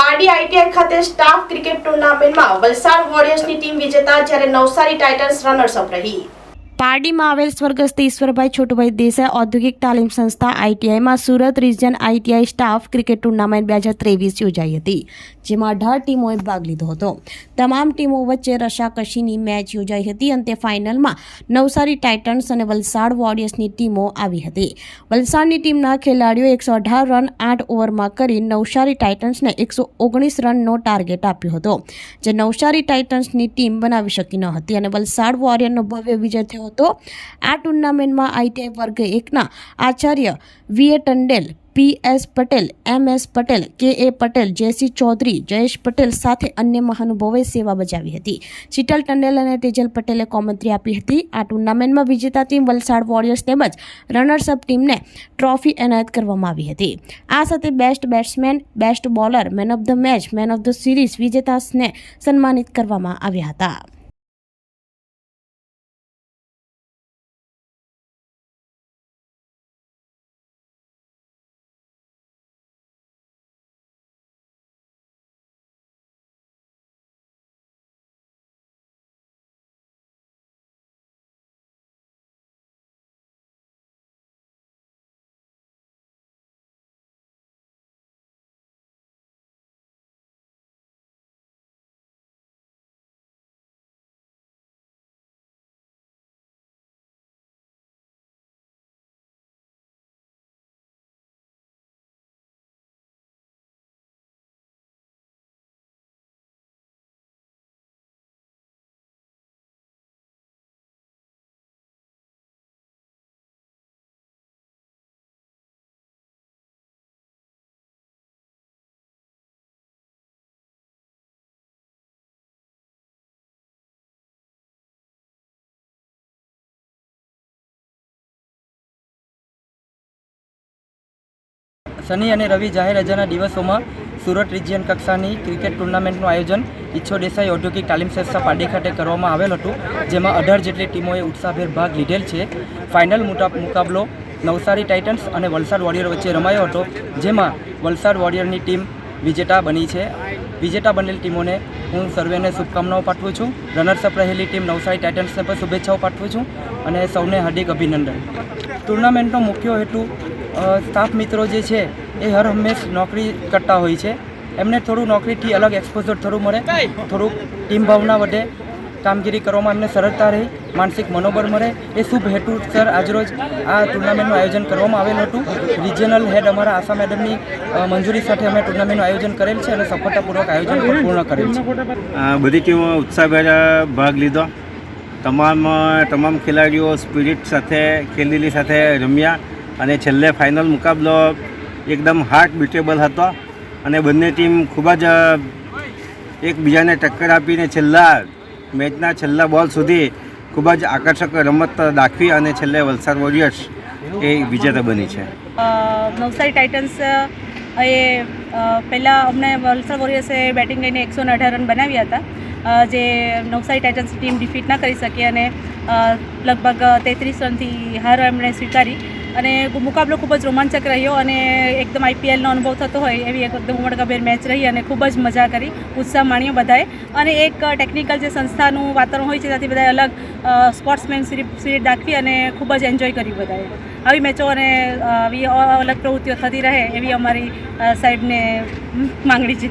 Pardi ITI ખાતે staff cricket ટુર્નામેન્ટમાં Valsad વોરિયર્સની team વિજેતા જ્યારે નવસારી ટાઇટન્સ રનર્સ અપ રહી. પારડીમાં આવેલ સ્વર્ગસ્થ ઈશ્વરભાઈ છોટુભાઈ દેસાઈ ઔદ્યોગિક તાલીમ સંસ્થા આઈટીઆઈમાં Surat region ITI staff cricket tournament બે હજાર ત્રેવીસ યોજાઈ હતી, જેમાં અઢાર ટીમોએ ભાગ લીધો હતો. તમામ ટીમો વચ્ચે રશાકશીની મેચ યોજાઈ હતી અને તે ફાઇનલમાં નવસારી ટાઇટન્સ અને વલસાડ વોરિયર્સની ટીમો આવી હતી. વલસાડની ટીમના ખેલાડીઓ એકસો અઢાર રન આઠ ઓવરમાં કરી નવસારી ટાઇટન્સને એકસો ઓગણીસ રનનો ટાર્ગેટ આપ્યો હતો, જે નવસારી ટાઇટન્સની ટીમ બનાવી શકી ન હતી અને વલસાડ વોરિયરનો ભવ્ય વિજય થયો હતો. આ ટુર્નામેન્ટમાં આઈટીઆઈ વર્ગ એકના Acharya V A Tandel P S Patel, M S Patel, K A Patel, જેસી ચૌધરી, જયેશ પટેલ સાથે અન્ય મહાનુભાવોએ સેવા બજાવી હતી. શીતલ ટંડેલ અને તેજલ પટેલે કોમેન્ટ્રી આપી હતી. આ ટુર્નામેન્ટમાં વિજેતા ટીમ વલસાડ વોરિયર્સ તેમજ રનર્સઅપ ટીમને ટ્રોફી એનાયત કરવામાં આવી હતી. આ સાથે best batsman, best bowler, man of the match, man of the series વિજેતાને સન્માનિત કરવામાં આવ્યા હતા. શનિ અને રવિ જાહેર રજાના દિવસોમાં સુરત રિજિયન કક્ષાની ક્રિકેટ ટુર્નામેન્ટનું આયોજન ઈચ્છો દેસાઈ ઔદ્યોગિક તાલીમ સંસ્થા પારડી ખાતે કરવામાં આવેલ હતું, જેમાં અઢાર જેટલી ટીમોએ ઉત્સાહભેર ભાગ લીધેલ છે. ફાઇનલ મુકાબલો નવસારી ટાઇટન્સ અને વલસાડ વોરિયર વચ્ચે રમાયો હતો, જેમાં વલસાડ વોરિયરની ટીમ વિજેતા બની છે. વિજેતા બનેલ ટીમોને હું સર્વેને શુભકામનાઓ પાઠવું છું. રનર્સઅપ રહેલી ટીમ નવસારી ટાઇટન્સને પણ શુભેચ્છાઓ પાઠવું છું અને સૌને હાર્દિક અભિનંદન. ટુર્નામેન્ટનો મુખ્ય હેતુ સ્ટાફ મિત્રો જે છે, એ હર હંમેશ નોકરી કરતા હોય છે. એમને થોડું નોકરીથી અલગ એક્સપોઝર થોડું મળે થોડુંક ટીમ ભાવના વધે. કામગીરી કરવામાં એમને સરળતા રહે, માનસિક મનોબળ મળે. એ શુભ હેતુસર આજરોજ આ ટુર્નામેન્ટનું આયોજન કરવામાં આવેલું હતું. રિજિયનલ હેડ અમારા આશા મેડમની મંજૂરી સાથે અમે ટુર્નામેન્ટનું આયોજન કરેલ છે અને સફળતાપૂર્વક આયોજન પૂર્ણ કરેલ છે. બધી ટીમો ઉત્સાહભેર ભાગ લીધો. તમામ તમામ ખેલાડીઓ સ્પિરિટ સાથે, ખેલદીલી સાથે રમ્યા. અને છેલ્લે ફાઇનલ મુકાબલો એકદમ હાર્ટ બીટેબલ હતો. અને બંને ટીમ ખૂબ જ એકબીજાને ટક્કર આપીને છેલ્લા મેચના છેલ્લા બોલ સુધી ખૂબ જ આકર્ષક રમત દાખવી અને છેલ્લે વલસાડ વોરિયર્સ એ વિજેતા બની છે. નવસારી ટાઇટન્સ એ પહેલાં અમને વલસાડ વોરિયર્સે બેટિંગ લઈને એકસો અઢાર રન બનાવ્યા હતા. જે નવસારી ટાઇટન્સ ટીમ ડિફીટ ના કરી શકી અને લગભગ તેત્રીસ રનથી હાર એમણે સ્વીકારી. અને મુકાબલો ખૂબ જ રોમાંચક રહ્યો અને એકદમ આઈપીએલનો અનુભવ થતો હોય એવી એક એકદમ ઉમળકાભેર મેચ રહી અને ખૂબ જ મજા કરી. ઉત્સાહ માણ્યો બધાએ. અને એક ટેકનિકલ જે સંસ્થાનું વાતાવરણ હોય છે, ત્યાંથી બધાએ અલગ સ્પોર્ટ્સમેન સ્પિરિટ દાખવી અને ખૂબ જ એન્જોય કર્યું બધાએ. આવી મેચો અને આવી અલગ પ્રવૃત્તિઓ થતી રહે એવી અમારી સાહેબને માંગણી છે.